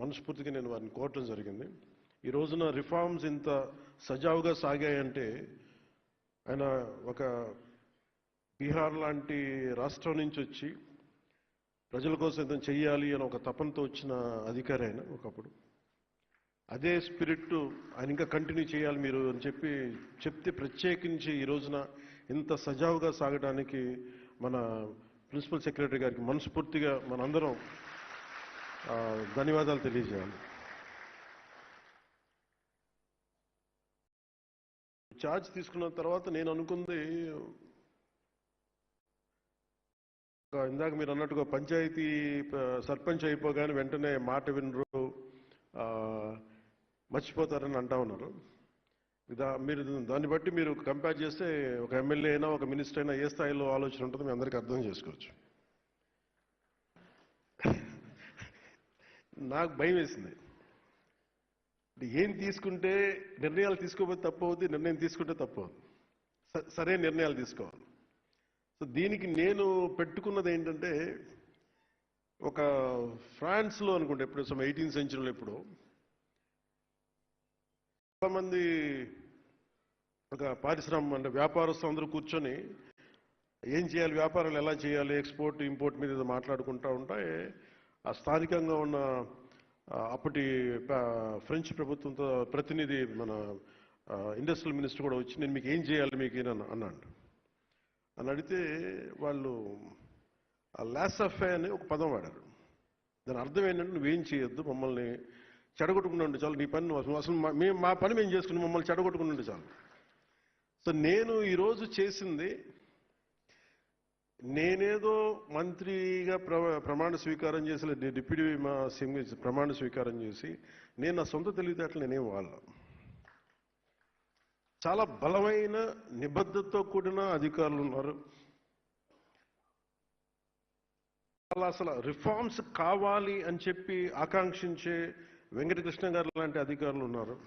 మనస్ఫూర్తిగా నేను వారిని కోరటం జరిగింది. ఈ రోజున రిఫార్మ్స్ ఇంత సజావుగా సాగాయంటే ఆయన ఒక బీహార్ లాంటి రాష్ట్రం నుంచి వచ్చి ప్రజల కోసం ఏదైనా చెయ్యాలి అని ఒక తపనతో వచ్చిన అధికారి ఆయన ఒకప్పుడు. అదే స్పిరిట్ ఆయన ఇంకా కంటిన్యూ చేయాలి మీరు అని చెప్పి చెప్తే ప్రత్యేకించి ఈ రోజున ఇంత సజావుగా సాగడానికి మన ప్రిన్సిపల్ సెక్రటరీ గారికి మనస్ఫూర్తిగా మనందరం ధన్యవాదాలు తెలియజేయాలి. ఛార్జ్ తీసుకున్న తర్వాత నేను అనుకుంది ఒక ఇందాక మీరు అన్నట్టుగా పంచాయతీ సర్పంచ్ అయిపోగానే వెంటనే మాట వినరు మర్చిపోతారని అంటా ఉన్నారు. దా మీరు దాన్ని బట్టి మీరు కంపేర్ చేస్తే ఒక ఎమ్మెల్యే అయినా ఒక మినిస్టర్ అయినా ఏ స్థాయిలో ఆలోచన ఉంటుందో మీ అందరికీ అర్థం చేసుకోవచ్చు. నాకు భయం వేసింది. ఏం తీసుకుంటే నిర్ణయాలు తీసుకోకపోతే తప్పు అవుద్ది నిర్ణయం తీసుకుంటే తప్పు అవుద్ది. స- సరైన నిర్ణయాలు తీసుకోవాలి. సో దీనికి నేను పెట్టుకున్నది ఏంటంటే ఒక ఫ్రాన్స్లో అనుకుంటే ఎప్పుడు సమ్ ఎయిటీన్ సెంచురీలో ఎప్పుడు చాలామంది ఒక పారిశ్రామిక అంటే వ్యాపారస్తులు అందరూ కూర్చొని ఏం చేయాలి వ్యాపారాలు ఎలా చేయాలి ఎక్స్పోర్ట్ ఇంపోర్ట్ మీద మాట్లాడుకుంటూ ఉంటాయి. ఉంటే స్థానికంగా ఉన్న అప్పటి ఫ్రెంచ్ ప్రభుత్వంతో ప్రతినిధి మన ఇండస్ట్రియల్ మినిస్టర్ కూడా వచ్చి నేను మీకు ఏం చేయాలి మీకు ఈయన అన్నాడు. అని అడిగితే వాళ్ళు లాసఫే అని ఒక పదం వాడారు. దాని అర్థం ఏంటంటే నువ్వేం చేయొద్దు మమ్మల్ని చెడగొట్టుకుని ఉండి చాలు నీ పని అసలు అసలు మా- మేము మా పని మేము చేసుకుని మమ్మల్ని చెడగొట్టుకుని చాలు. సో నేను ఈరోజు చేసింది నేనేదో మంత్రిగా ప్ర ప్రమాణ స్వీకారం చేసి డిప్యూటీ మా సింగ్ ప్రమాణ స్వీకారం చేసి నేను నా సొంత తెలివితేటలు నేనేం వాళ్ళ చాలా బలమైన నిబద్ధతతో కూడిన అధికారులు ఉన్నారు. చాలా అసలు రిఫార్మ్స్ కావాలి అని చెప్పి ఆకాంక్షించే వెంకటకృష్ణ గారు లాంటి అధికారులు ఉన్నారు.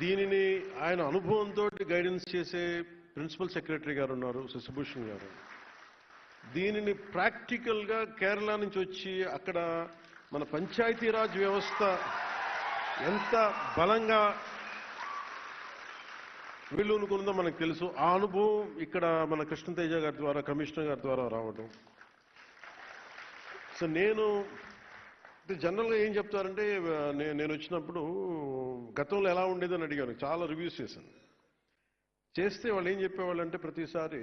దీనిని ఆయన అనుభవంతో గైడెన్స్ చేసే ప్రిన్సిపల్ సెక్రటరీ గారు ఉన్నారు శశిభూషణ్ గారు. దీనిని ప్రాక్టికల్గా కేరళ నుంచి వచ్చి అక్కడ మన పంచాయతీరాజ్ వ్యవస్థ ఎంత బలంగా వీళ్ళునుకుందో మనకు తెలుసు. ఆ అనుభవం ఇక్కడ మన కృష్ణతేజ గారి ద్వారా కమిషనర్ గారి ద్వారా రావడం. సో నేను అంటే జనరల్గా ఏం చెప్తారంటే నేను వచ్చినప్పుడు గతంలో ఎలా ఉండేదని అడిగాను. చాలా రివ్యూస్ చేశాను. చేస్తే వాళ్ళు ఏం చెప్పేవాళ్ళు అంటే ప్రతిసారి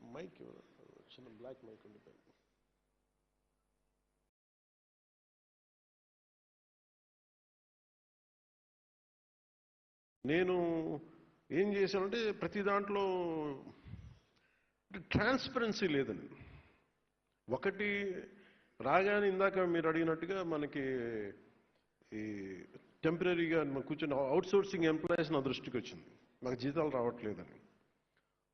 మైక్ చిన్న బ్లాక్ మైక్ ఉండిపోయింది నేను ఏం చేశానంటే ప్రతి దాంట్లో ట్రాన్స్పరెన్సీ లేదండి ఒకటి రాగానే ఇందాక మీరు అడిగినట్టుగా మనకి ఈ టెంపరీగా మనం కూర్చొని అవుట్ సోర్సింగ్ ఎంప్లాయీస్ నా దృష్టికి వచ్చింది. మాకు జీతాలు రావట్లేదని.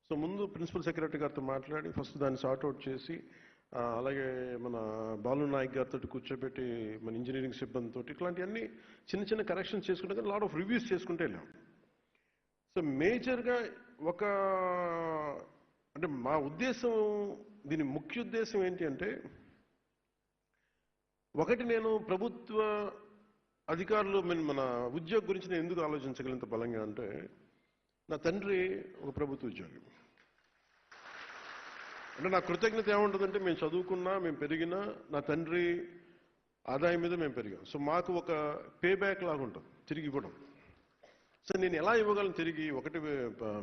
సో ముందు ప్రిన్సిపల్ సెక్రటరీ గారితో మాట్లాడి ఫస్ట్ దాన్ని సార్ట్అవుట్ చేసి అలాగే మన బాలు నాయక్ గారితో కూర్చోబెట్టి మన ఇంజనీరింగ్ సిబ్బందితో ఇట్లాంటివన్నీ చిన్న చిన్న కరెక్షన్స్ చేసుకుంటే కానీ లాట్ ఆఫ్ రివ్యూస్ చేసుకుంటే వెళ్ళాం. సో మేజర్గా ఒక అంటే మా ఉద్దేశం దీని ముఖ్య ఉద్దేశం ఏంటి అంటే ఒకటి నేను ప్రభుత్వ అధికారులు మన మన ఉద్యోగ గురించి నేను ఎందుకు ఆలోచించగలంత బలంగా అంటే నా తండ్రి ఒక ప్రభుత్వ ఉద్యోగి. అంటే నా కృతజ్ఞత ఏముంటుందంటే మేము చదువుకున్నా మేము పెరిగినా నా తండ్రి ఆదాయం మీద మేము పెరిగాం. సో మాకు ఒక పే బ్యాక్ లాగా ఉంటుంది తిరిగి ఇవ్వడం. సో నేను ఎలా ఇవ్వగలను తిరిగి? ఒకటి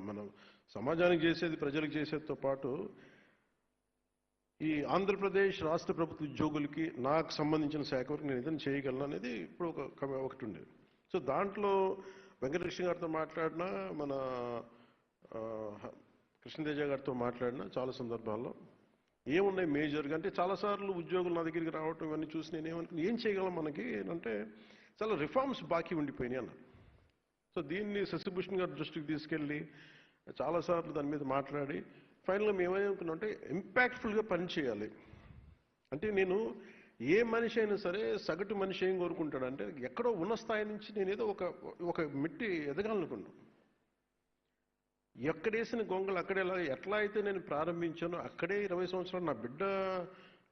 మనం సమాజానికి చేసేది ప్రజలకు చేసేదితో పాటు ఈ ఆంధ్రప్రదేశ్ రాష్ట్ర ప్రభుత్వ ఉద్యోగులకి నాకు సంబంధించిన శాఖ వరకు నేను ఏదైనా చేయగలను అనేది ఇప్పుడు ఒక ఒకటి ఉండేది. సో దాంట్లో వెంకటకృష్ణ గారితో మాట్లాడినా మన కృష్ణతేజ గారితో మాట్లాడినా చాలా సందర్భాల్లో ఏమున్నాయి మేజర్గా అంటే చాలాసార్లు ఉద్యోగులు నా దగ్గరికి రావటం ఇవన్నీ చూసి నేను ఏమనుకున్నా ఏం చేయగలం మనకి అంటే చాలా రిఫార్మ్స్ బాకీ ఉండిపోయినాయి అన్న సో దీన్ని శశిభూషణ్ గారి దృష్టికి తీసుకెళ్ళి చాలాసార్లు దాని మీద మాట్లాడి ఫైనల్గా మేము ఏమనుకున్నాం అంటే ఇంపాక్ట్ఫుల్గా పని చేయాలి. అంటే నేను ఏ మనిషి అయినా సరే సగటు మనిషి ఏం కోరుకుంటాడంటే ఎక్కడో ఉన్న స్థాయి నుంచి నేను ఏదో ఒక ఒక మిట్టి ఎదగాలనుకున్నాను ఎక్కడేసిన గొంగలు అక్కడే ఎట్లా అయితే నేను ప్రారంభించానో అక్కడే ఇరవై సంవత్సరాలు నా బిడ్డ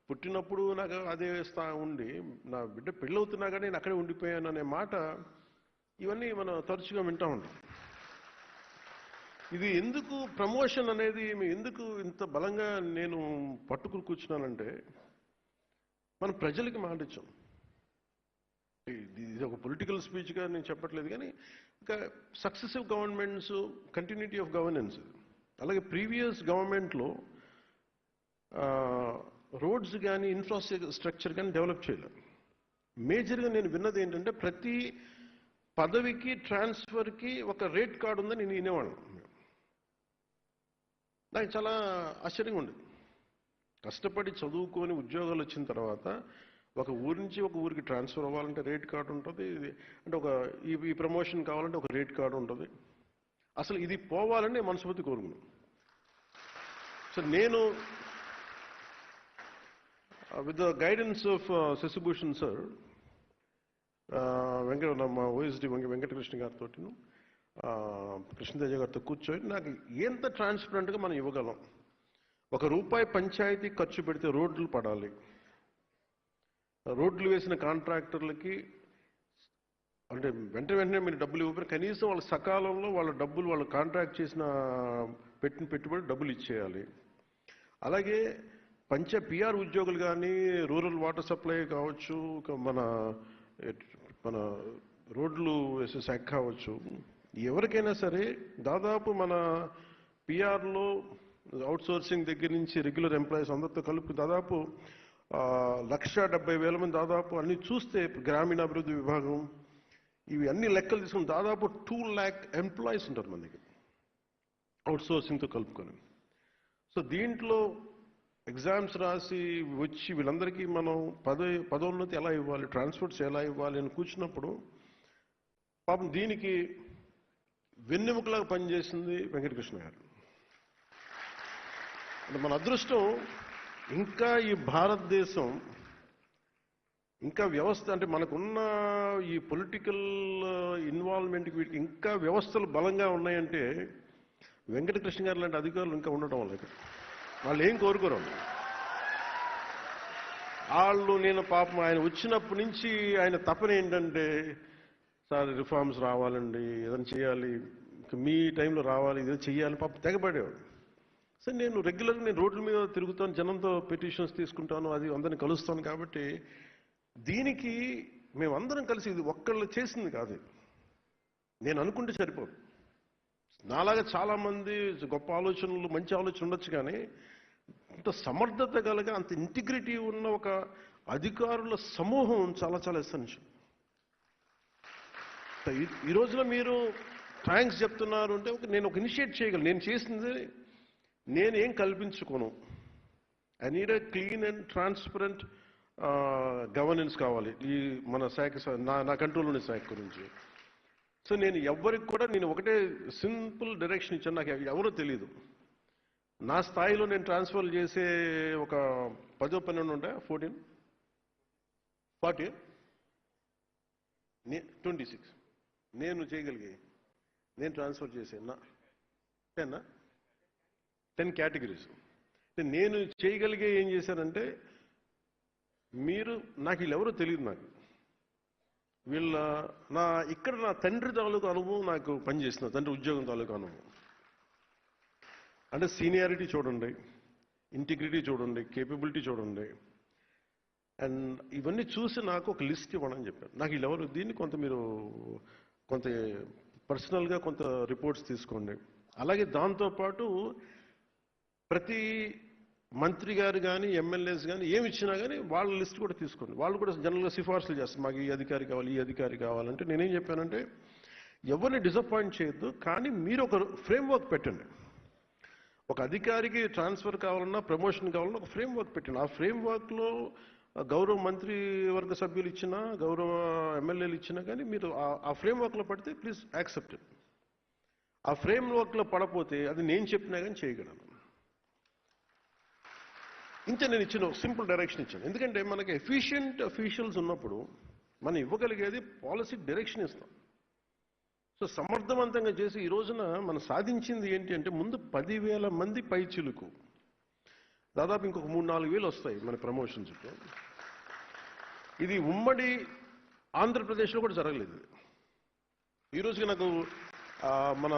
పుట్టినప్పుడు నాకు అదే స్థా ఉండి నా బిడ్డ పెళ్ళవుతున్నా కానీ నేను అక్కడే ఉండిపోయాను అనే మాట ఇవన్నీ మనం తరచుగా వింటూ ఉంటాం. ఇది ఎందుకు ప్రమోషన్ అనేది ఎందుకు ఇంత బలంగా నేను పట్టుకుని కూర్చున్నానంటే మనం ప్రజలకి మాటిచ్చాం ఇది ఇది ఒక పొలిటికల్ స్పీచ్గా నేను చెప్పట్లేదు కానీ ఇంకా successive governments continuity of governance అలాగే ప్రీవియస్ గవర్నమెంట్లో రోడ్స్ కానీ ఇన్ఫ్రాస్ట్రక్చర్ కానీ డెవలప్ చేయలేదు మేజర్గా నేను విన్నది ఏంటంటే ప్రతి పదవికి ట్రాన్స్ఫర్కి ఒక రేట్ కార్డు ఉందని నేను వినేవాళ్ళం. నాకు చాలా ఆశ్చర్యంగా ఉండేది. కష్టపడి చదువుకొని ఉద్యోగాలు వచ్చిన తర్వాత ఒక ఊరి నుంచి ఒక ఊరికి ట్రాన్స్ఫర్ అవ్వాలంటే రేట్ కార్డు ఉంటుంది ఇది- అంటే ఒక ఈ ఈ ప్రమోషన్ కావాలంటే ఒక రేట్ కార్డు ఉంటుంది. అసలు ఇది పోవాలని మనస్ఫూర్తి కోరుకున్నాను సో నేను with the guidance of Shashibhushan sir Venkata మా ఓఎస్డి వెంకటకృష్ణ గారితో కృష్ణతేజ గారితో కూర్చొని నాకు ఎంత ట్రాన్స్పరెంట్గా మనం ఇవ్వగలం? ఒక రూపాయి పంచాయతీ ఖర్చు పెడితే రోడ్లు పడాలి. రోడ్లు వేసిన కాంట్రాక్టర్లకి అంటే వెంట వెంటనే మీరు డబ్బులు ఇవ్వకపోయినా కనీసం వాళ్ళ సకాలంలో వాళ్ళ డబ్బులు వాళ్ళు కాంట్రాక్ట్ చేసిన పెట్టిన పెట్టుబడి డబ్బులు ఇచ్చేయాలి. అలాగే పంచ పిఆర్ ఉద్యోగులు కానీ రూరల్ వాటర్ సప్లై కావచ్చు మన మన రోడ్లు వేసే శాఖ కావచ్చు ఎవరికైనా సరే దాదాపు మన పిఆర్లో అవుట్ సోర్సింగ్ దగ్గర నుంచి రెగ్యులర్ ఎంప్లాయీస్ అందరితో కలుపు దాదాపు లక్ష డెబ్బై వేల మంది దాదాపు అన్ని చూస్తే గ్రామీణాభివృద్ధి విభాగం ఇవి అన్ని లెక్కలు తీసుకుని దాదాపు టూ ల్యాక్ ఎంప్లాయీస్ ఉంటారు మన దగ్గర అవుట్ సోర్సింగ్తో కలుపుకొని. సో దీంట్లో ఎగ్జామ్స్ రాసి వచ్చి వీళ్ళందరికీ మనం పదవి పదోన్నతి ఎలా ఇవ్వాలి ట్రాన్స్పోర్ట్స్ ఎలా ఇవ్వాలి అని కూర్చున్నప్పుడు పాపం దీనికి వెన్నెముకలాగా పనిచేసింది వెంకటకృష్ణ గారు. అంటే మన అదృష్టం ఇంకా ఈ భారతదేశం ఇంకా వ్యవస్థ అంటే మనకున్న ఈ పొలిటికల్ ఇన్వాల్వ్మెంట్కి వీటికి ఇంకా వ్యవస్థలు బలంగా ఉన్నాయంటే వెంకటకృష్ణ గారు లాంటి అధికారులు ఇంకా ఉండటం వల్ల వాళ్ళు ఏం కోరుకోరు వాళ్ళు నేను పాపం ఆయన వచ్చినప్పటి నుంచి ఆయన తపన ఏంటంటే సార్ రిఫార్మ్స్ రావాలండి ఏదైనా చేయాలి మీ టైంలో రావాలి ఏదో చేయాలి పాప తెగబడేవాడు సరే నేను రెగ్యులర్గా నేను రోడ్ల మీద తిరుగుతాను జనంతో పిటిషన్స్ తీసుకుంటాను అది అందరిని కలుస్తాను కాబట్టి దీనికి మేమందరం కలిసి ఇది ఒక్కళ్ళు చేసింది కాదు. నేను అనుకుంటే సరిపోదు. నాలాగా చాలామంది గొప్ప ఆలోచనలు మంచి ఆలోచన ఉండొచ్చు కానీ అంత సమర్థత కలగా అంత ఇంటిగ్రిటీ ఉన్న ఒక అధికారుల సమూహం చాలా చాలా ఎసెన్షియల్ ఈ- రోజున మీరు థ్యాంక్స్ చెప్తున్నారు అంటే ఒక నేను ఒక ఇనిషియేట్ చేయగలను. నేను చేసింది నేనేం కల్పించుకోను. I need clean and transparent governance కావాలి. ఈ మన శాఖ నా నా కంట్రోల్ ఉన్న శాఖ గురించి. సో నేను ఎవ్వరికి కూడా నేను ఒకటే సింపుల్ డైరెక్షన్ ఇచ్చాను. నాకు ఎవరో తెలియదు నా స్థాయిలో నేను ట్రాన్స్ఫర్ చేసే ఒక పదో పన్నెండు ఉంటాయి? ఫోర్టీన్ ఫార్టీ నే ట్వంటీ సిక్స్ నేను చేయగలిగే? నేను ట్రాన్స్ఫర్ చేసే నా టెన్నా టెన్ కేటగిరీస్ అంటే నేను చేయగలిగే ఏం చేశానంటే మీరు నాకు వీళ్ళెవరో తెలియదు నాకు. వీళ్ళ నా ఇక్కడ నా తండ్రి తాలూకు అనుభవం నాకు పనిచేసిన తండ్రి ఉద్యోగం తాలూకు అనుభవం. అంటే సీనియారిటీ చూడండి ఇంటిగ్రిటీ చూడండి కేపబిలిటీ చూడండి. అండ్ ఇవన్నీ చూసి నాకు ఒక లిస్ట్ ఇవ్వడం అని చెప్పాను నాకు వీళ్ళెవరు దీన్ని కొంత మీరు కొంత పర్సనల్గా కొంత రిపోర్ట్స్ తీసుకోండి. అలాగే దాంతోపాటు ప్రతి మంత్రి గారు కానీ ఎమ్మెల్యేస్ కానీ ఏమి ఇచ్చినా కానీ వాళ్ళ లిస్ట్ కూడా తీసుకోండి. వాళ్ళు కూడా జనరల్గా సిఫార్సులు చేస్తారు. మాకు ఈ అధికారి కావాలి ఈ అధికారి కావాలంటే నేనేం చెప్పానంటే ఎవరిని డిసప్పాయింట్ చేయొద్దు కానీ మీరు ఒక ఫ్రేమ్వర్క్ పెట్టండి. ఒక అధికారికి ట్రాన్స్ఫర్ కావాలన్నా ప్రమోషన్ కావాలన్నా ఒక ఫ్రేమ్ వర్క్ పెట్టండి. ఆ ఫ్రేమ్వర్క్లో గౌరవ మంత్రి వర్గ సభ్యులు ఇచ్చినా గౌరవ ఎమ్మెల్యేలు ఇచ్చినా కానీ మీరు ఆ- ఆ ఫ్రేమ్ వర్క్లో పడితే ప్లీజ్ యాక్సెప్ట్ ఆ ఫ్రేమ్ వర్క్లో పడపోతే అది నేను చెప్పినా కానీ చేయగలను. ఇంతే నేను ఇచ్చిన సింపుల్ డైరెక్షన్ ఇచ్చాను. ఎందుకంటే మనకి ఎఫిషియంట్ అఫీషియల్స్ ఉన్నప్పుడు మనం ఇవ్వగలిగేది పాలసీ డైరెక్షన్ ఇస్తాం. సో సమర్థవంతంగా చేసి ఈ రోజున మనం సాధించింది ఏంటి అంటే ముందు పదివేల మంది పైచిలుకు దాదాపు ఇంకొక మూడు నాలుగు వేలు వస్తాయి మన ప్రమోషన్ చుట్టూ ఇది ఉమ్మడి ఆంధ్రప్రదేశ్లో కూడా జరగలేదు. ఈ నాకు ఆ, మన